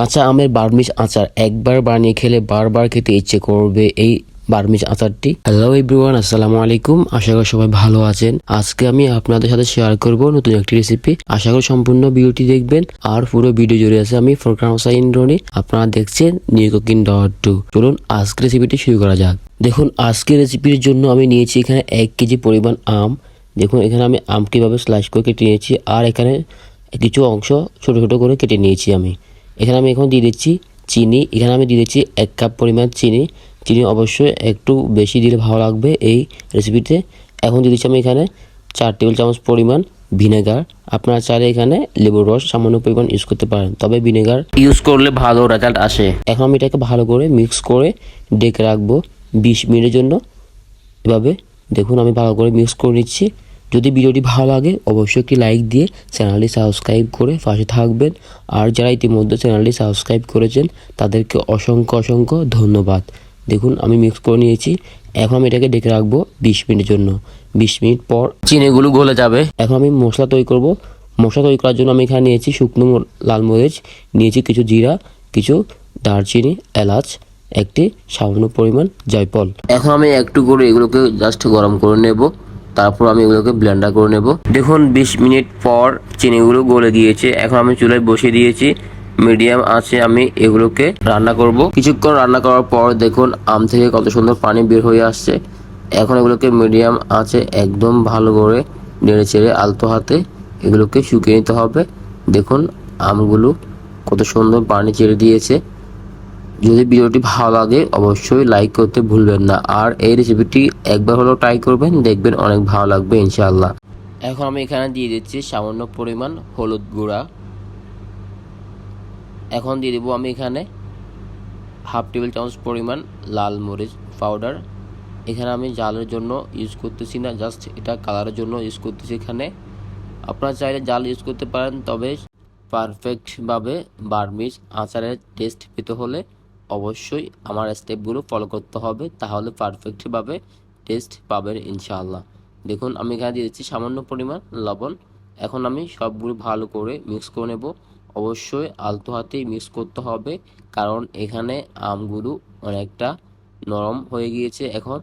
কাঁচা আমের বার্মিজ আচার একবার বানিয়ে খেলে বারবার খেতে ইচ্ছে করবে এই বার্মিজ আচারটি। হ্যালো এভরিওয়ান আসসালামু আলাইকুম। আশা করি সবাই ভালো আছেন। আজকে আমি আপনাদের সাথে শেয়ার করব নতুন একটি রেসিপি আশা করি সম্পূর্ণ ভিডিওটি দেখবেন। আর পুরো ভিডিও জুড়ে আছে আমি ফোরকান হোসাইন রনি আপনারা দেখছেন নিউ কুকিং ডট টু। চলুন আজকে রেসিপিটি শুরু করা যাক। দেখুন, আজকের রেসিপির জন্য আমি নিয়েছি এখানে এক কেজি পরিমাণ আম। দেখুন, এখানে আমি আম কীভাবে স্লাইস করে কেটে নিয়েছি। আর এখানে কিছু অংশ ছোট ছোট করে কেটে নিয়েছি আমি। এখানে আমি এখন দিয়ে দিচ্ছি চিনি। এখানে আমি দিয়ে দিচ্ছি এক কাপ পরিমাণ চিনি। চিনি অবশ্যই একটু বেশি দিলে ভালো লাগবে এই রেসিপিতে এখন দিয়ে দিচ্ছি আমি এখানে চার টেবিল চামচ পরিমাণ ভিনেগার আপনারা চাইলে এখানে লেবুর রস সামান্য পরিমাণ ইউজ করতে পারেন, তবে ভিনেগার ইউজ করলে ভালো রেজাল্ট আসে। এখন আমি এটাকে ভালো করে মিক্স করে ডেকে রাখব বিশ মিনিটের জন্য। এভাবে দেখুন আমি ভালো করে মিক্স করে নিচ্ছি। যদি ভিডিওটি ভালো লাগে, অবশ্যই একটি লাইক দিয়ে চ্যানেলটি সাবস্ক্রাইব করে পাশে থাকবেন। আর যারা ইতিমধ্যে চ্যানেলটি সাবস্ক্রাইব করেছেন, তাদেরকে অসংখ্য অসংখ্য ধন্যবাদ। দেখুন, আমি মিক্স করে নিয়েছি। এখন আমি এটাকে ডেকে রাখব বিশ মিনিটের জন্য। বিশ মিনিট পর চিনিগুলো গলে যাবে। এখন আমি মশলা তৈরি করব। মশলা তৈরি করার জন্য আমি এখানে নিয়েছি শুকনো লাল মরিচ, নিয়েছি কিছু জিরা, কিছু দারচিনি, এলাচ, একটি সামান্য পরিমাণ জয়ফল। এখন আমি একটু করে এগুলোকে জাস্ট গরম করে নেব। তারপর আমি এগুলোকে ব্লেন্ডার করে নেব। দেখুন, বিশ মিনিট পর চিনিগুলো গলে গিয়েছে। এখন আমি চুলায় বসিয়ে দিয়েছি। মিডিয়াম আছে আমি এগুলোকে রান্না করব। কিছুক্ষণ রান্না করার পর দেখুন, আম থেকে কত সুন্দর পানি বের হয়ে আসছে। এখন এগুলোকে মিডিয়াম আছে একদম ভালো করে নেড়ে চেড়ে আলতো হাতে এগুলোকে শুকিয়ে নিতে হবে। দেখুন, আমগুলো কত সুন্দর পানি ছেড়ে দিয়েছে। যদি ভিডিওটি ভালো লাগে, অবশ্যই লাইক করতে ভুলবেন না। আর এই রেসিপিটি একবার হলেও ট্রাই করবেন, দেখবেন অনেক ভালো লাগবে, ইনশাআল্লাহ। এখন আমি এখানে দিয়ে দিচ্ছি সামান্য পরিমাণ হলুদ গুঁড়া। এখন দিয়ে দেবো আমি এখানে হাফ টেবিল চামচ পরিমাণ লাল মরিচ পাউডার এখানে আমি জালের জন্য ইউজ করতেছি না জাস্ট এটা কালারের জন্য ইউজ করতেছি এখানে। আপনারা চাইলে জাল ইউজ করতে পারেন, তবে পারফেক্টভাবে বার্মিজ আচারের টেস্ট পেতে হলে অবশ্যই আমার স্টেপগুলো ফলো করতে হবে, তাহলে পারফেক্টভাবে টেস্ট পাবেন ইনশাআল্লাহ। দেখুন, আমি এখানে দিয়ে দিচ্ছি সামান্য পরিমাণ লবণ। এখন আমি সবগুলো ভালো করে মিক্স করে নেব। অবশ্যই আলতো হাতেই মিক্স করতে হবে, কারণ এখানে আমগুলো অনেকটা নরম হয়ে গিয়েছে এখন।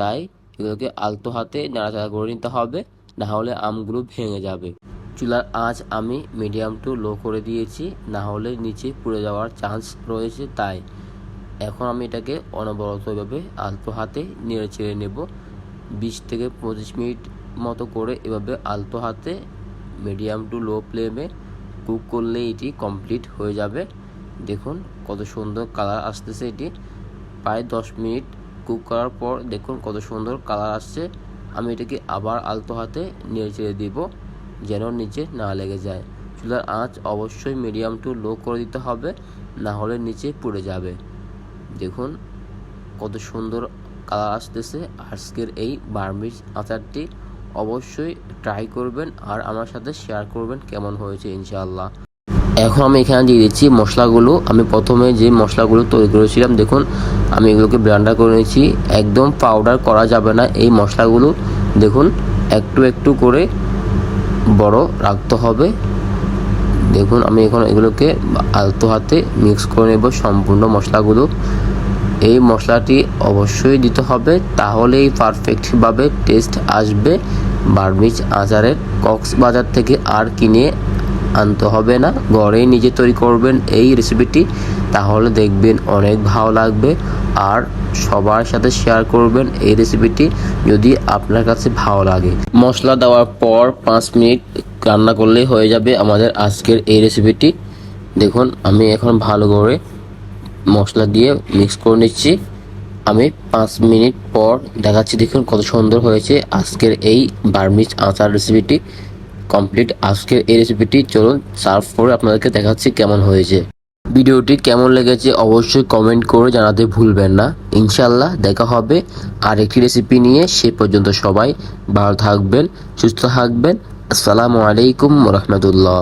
তাই এগুলোকে আলতো হাতে নাড়াচাড়া করে নিতে হবে না হলে আমগুলো ভেঙে যাবে। চুলার আঁচ আমি মিডিয়াম টু লো করে দিয়েছি না হলে নিচে পুড়ে যাওয়ার চান্স রয়েছে তাই। এখন আমি এটাকে অনবরতভাবে আলতো হাতে নেড়ে চেড়ে নেব। বিশ থেকে পঁচিশ মিনিট মতো করে এভাবে আলতো হাতে মিডিয়াম টু লো ফ্লেমে কুক করলে এটি কমপ্লিট হয়ে যাবে। দেখুন কত সুন্দর কালার আসতেছে এটি। প্রায় দশ মিনিট কুক করার পর দেখুন কত সুন্দর কালার আসছে। আমি এটাকে আবার আলতো হাতে নেড়ে চেড়ে দিব যেন নিচে না লেগে যায়। চুলার আঁচ অবশ্যই মিডিয়াম টু লো করে দিতে হবে, না হলে নিচে পুড়ে যাবে। দেখুন, কত সুন্দর কালার আসতেছে। আজকের এই বার্মিজ আচারটি অবশ্যই ট্রাই করবেন আর আমার সাথে শেয়ার করবেন কেমন হয়েছে, ইনশাআল্লাহ। এখন আমি এখানে দিয়ে দিচ্ছি মশলাগুলো। আমি প্রথমে যে মশলাগুলো তৈরি করেছিলাম, দেখুন, আমি এগুলোকে ব্লেন্ডার করে নিয়েছি। একদম পাউডার করা যাবে না এই মশলাগুলো। দেখুন, একটু একটু করে বড় রাখতে হবে। দেখুন, আমি এখন এগুলোকে আলতো হাতে মিক্স করে নেব সম্পূর্ণ মশলাগুলো। এই মশলাটি অবশ্যই দিতে হবে, তাহলেই পারফেক্টভাবে টেস্ট আসবে। বার্মিজ আচারের কক্সবাজার থেকে আর কিনে আনতে হবে না, ঘরেই নিজে তৈরি করবেন এই রেসিপিটি তাহলে দেখবেন অনেক ভালো লাগবে। আর সবার সাথে শেয়ার করবেন এই রেসিপিটি যদি আপনার কাছে ভালো লাগে। মশলা দেওয়ার পর পাঁচ মিনিট রান্না করলেই হয়ে যাবে আমাদের আজকের এই রেসিপিটি দেখুন, আমি এখন ভালো করে মশলা দিয়ে মিক্স করে নিচ্ছি। আমি পাঁচ মিনিট পর দেখাচ্ছি, দেখুন কত সুন্দর হয়েছে। আজকের এই বার্মিজ আচার রেসিপিটি কমপ্লিট আজকের এই রেসিপিটি চলুন সার্ভ করে আপনাদেরকে দেখাচ্ছি কেমন হয়েছে। ভিডিওটি কেমন লেগেছে অবশ্যই কমেন্ট করে জানাতে ভুলবেন না। ইনশাল্লাহ দেখা হবে আর একটি রেসিপি নিয়ে। সে পর্যন্ত সবাই ভালো থাকবেন, সুস্থ থাকবেন। আসসালামু আলাইকুম রহমতুল্লাহ।